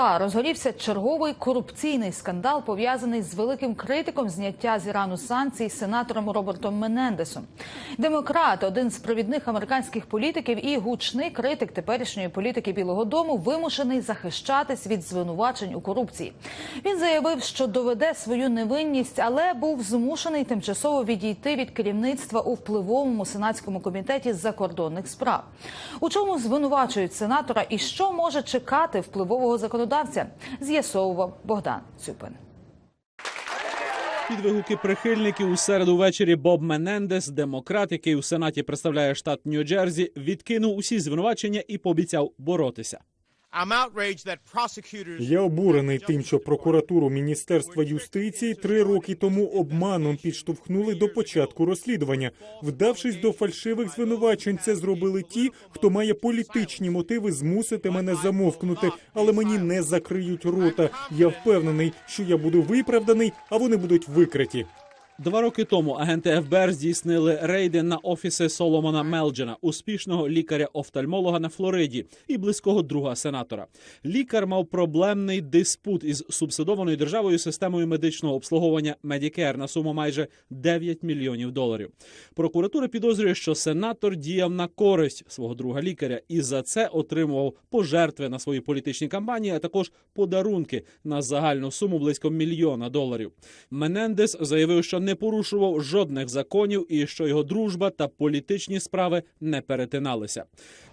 США розгорівся черговий корупційний скандал, пов'язаний з великим критиком зняття з Ірану санкцій сенатором Робертом Менендесом. Демократ, один з провідних американських політиків і гучний критик теперішньої політики Білого Дому, вимушений захищатись від звинувачень у корупції. Він заявив, що доведе свою невинність, але був змушений тимчасово відійти від керівництва у впливовому сенатському комітеті закордонних справ. У чому звинувачують сенатора і що може чекати впливового законодавця, з'ясовував Богдан Цюпин. Під вигуки прихильників у середу ввечері Боб Менендес, демократ, який у сенаті представляє штат Нью-Джерсі, відкинув усі звинувачення і пообіцяв боротися. Я обурений тим, що прокуратуру Міністерства юстиції три роки тому обманом підштовхнули до початку розслідування. Вдавшись до фальшивих звинувачень, це зробили ті, хто має політичні мотиви змусити мене замовкнути, але мені не закриють рота. Я впевнений, що я буду виправданий, а вони будуть викриті. Два роки тому агенти ФБР здійснили рейди на офіси Соломона Мелджена, успішного лікаря-офтальмолога на Флориді і близького друга сенатора. Лікар мав проблемний диспут із субсидованою державою системою медичного обслуговування Medicare на суму майже 9 мільйонів доларів. Прокуратура підозрює, що сенатор діяв на користь свого друга лікаря і за це отримував пожертви на свої політичні кампанії, а також подарунки на загальну суму близько мільйона доларів. Менендес заявив, що не порушував жодних законів і що його дружба та політичні справи не перетиналися.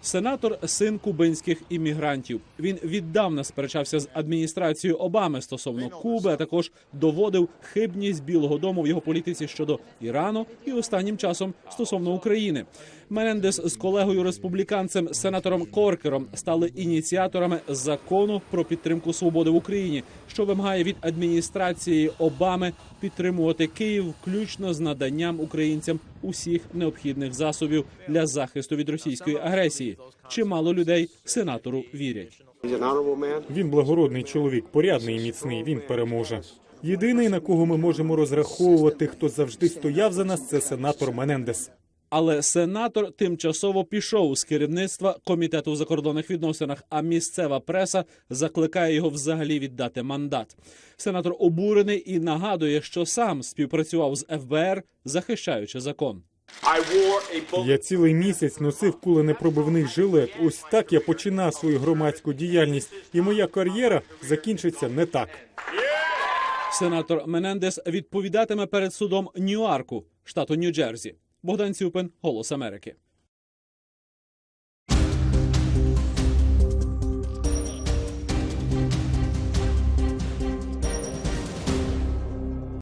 Сенатор син кубинських іммігрантів. Він віддавна сперечався з адміністрацією Обами стосовно Куби, а також доводив хибність Білого Дому в його політиці щодо Ірану і останнім часом стосовно України. Менендес з колегою республіканцем сенатором Коркером стали ініціаторами закону про підтримку свободи в Україні, що вимагає від адміністрації Обами підтримувати Київ, включно з наданням українцям усіх необхідних засобів для захисту від російської агресії. Чимало людей сенатору вірять. Він благородний чоловік, порядний і міцний. Він переможе. Єдиний, на кого ми можемо розраховувати, хто завжди стояв за нас, це сенатор Менендес. Але сенатор тимчасово пішов з керівництва комітету в закордонних відносинах. А місцева преса закликає його взагалі віддати мандат. Сенатор обурений і нагадує, що сам співпрацював з ФБР, захищаючи закон. Я цілий місяць носив куленепробивний жилет. Ось так я починав свою громадську діяльність, і моя кар'єра закінчиться не так. Сенатор Менендес відповідатиме перед судом Ньюарку, штату Нью-Джерсі. Богдан Цюпин, Голос Америки.